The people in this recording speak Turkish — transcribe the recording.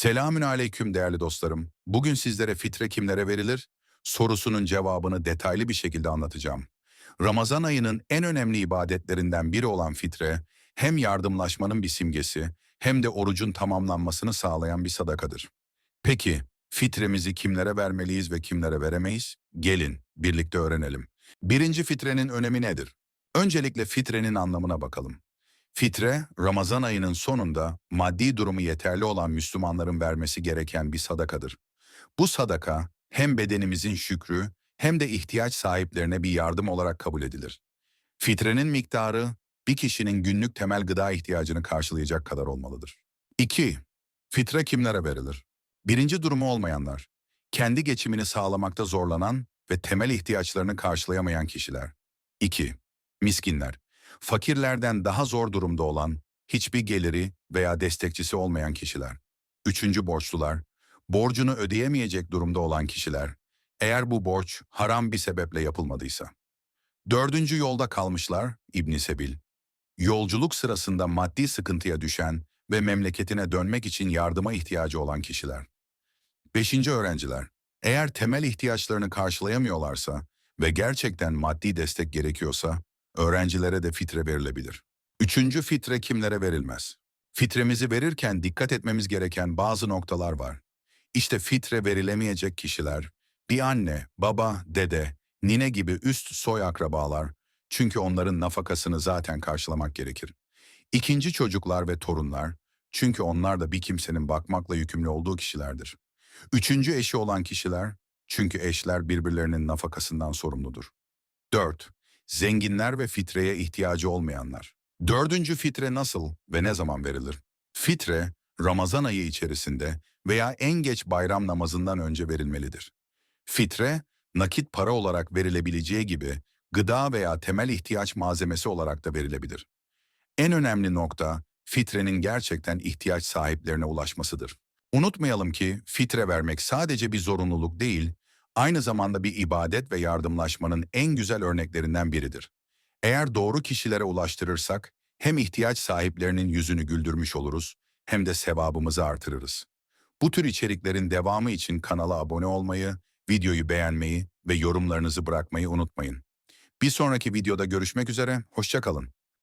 Selamün aleyküm değerli dostlarım. Bugün sizlere fitre kimlere verilir? Sorusunun cevabını detaylı bir şekilde anlatacağım. Ramazan ayının en önemli ibadetlerinden biri olan fitre, hem yardımlaşmanın bir simgesi hem de orucun tamamlanmasını sağlayan bir sadakadır. Peki, fitremizi kimlere vermeliyiz ve kimlere veremeyiz? Gelin, birlikte öğrenelim. Birinci fitrenin önemi nedir? Öncelikle fitrenin anlamına bakalım. Fitre, Ramazan ayının sonunda maddi durumu yeterli olan Müslümanların vermesi gereken bir sadakadır. Bu sadaka hem bedenimizin şükrü hem de ihtiyaç sahiplerine bir yardım olarak kabul edilir. Fitrenin miktarı bir kişinin günlük temel gıda ihtiyacını karşılayacak kadar olmalıdır. 2. Fitre kimlere verilir? Birinci durumu olmayanlar, kendi geçimini sağlamakta zorlanan ve temel ihtiyaçlarını karşılayamayan kişiler. 2. Miskinler, fakirlerden daha zor durumda olan, hiçbir geliri veya destekçisi olmayan kişiler. Üçüncü borçlular, borcunu ödeyemeyecek durumda olan kişiler, eğer bu borç haram bir sebeple yapılmadıysa. Dördüncü yolda kalmışlar, İbn Sebil. Yolculuk sırasında maddi sıkıntıya düşen ve memleketine dönmek için yardıma ihtiyacı olan kişiler. Beşinci öğrenciler, eğer temel ihtiyaçlarını karşılayamıyorlarsa ve gerçekten maddi destek gerekiyorsa, öğrencilere de fitre verilebilir. Üçüncü fitre kimlere verilmez? Fitremizi verirken dikkat etmemiz gereken bazı noktalar var. İşte fitre verilemeyecek kişiler, bir anne, baba, dede, nine gibi üst soy akrabalar, çünkü onların nafakasını zaten karşılamak gerekir. İkinci çocuklar ve torunlar, çünkü onlar da bir kimsenin bakmakla yükümlü olduğu kişilerdir. Üçüncü eşi olan kişiler, çünkü eşler birbirlerinin nafakasından sorumludur. 4. Zenginler ve fitreye ihtiyacı olmayanlar. Dördüncü fitre nasıl ve ne zaman verilir? Fitre, Ramazan ayı içerisinde veya en geç bayram namazından önce verilmelidir. Fitre, nakit para olarak verilebileceği gibi gıda veya temel ihtiyaç malzemesi olarak da verilebilir. En önemli nokta, fitrenin gerçekten ihtiyaç sahiplerine ulaşmasıdır. Unutmayalım ki fitre vermek sadece bir zorunluluk değil, aynı zamanda bir ibadet ve yardımlaşmanın en güzel örneklerinden biridir. Eğer doğru kişilere ulaştırırsak, hem ihtiyaç sahiplerinin yüzünü güldürmüş oluruz, hem de sevabımızı artırırız. Bu tür içeriklerin devamı için kanala abone olmayı, videoyu beğenmeyi ve yorumlarınızı bırakmayı unutmayın. Bir sonraki videoda görüşmek üzere, hoşçakalın.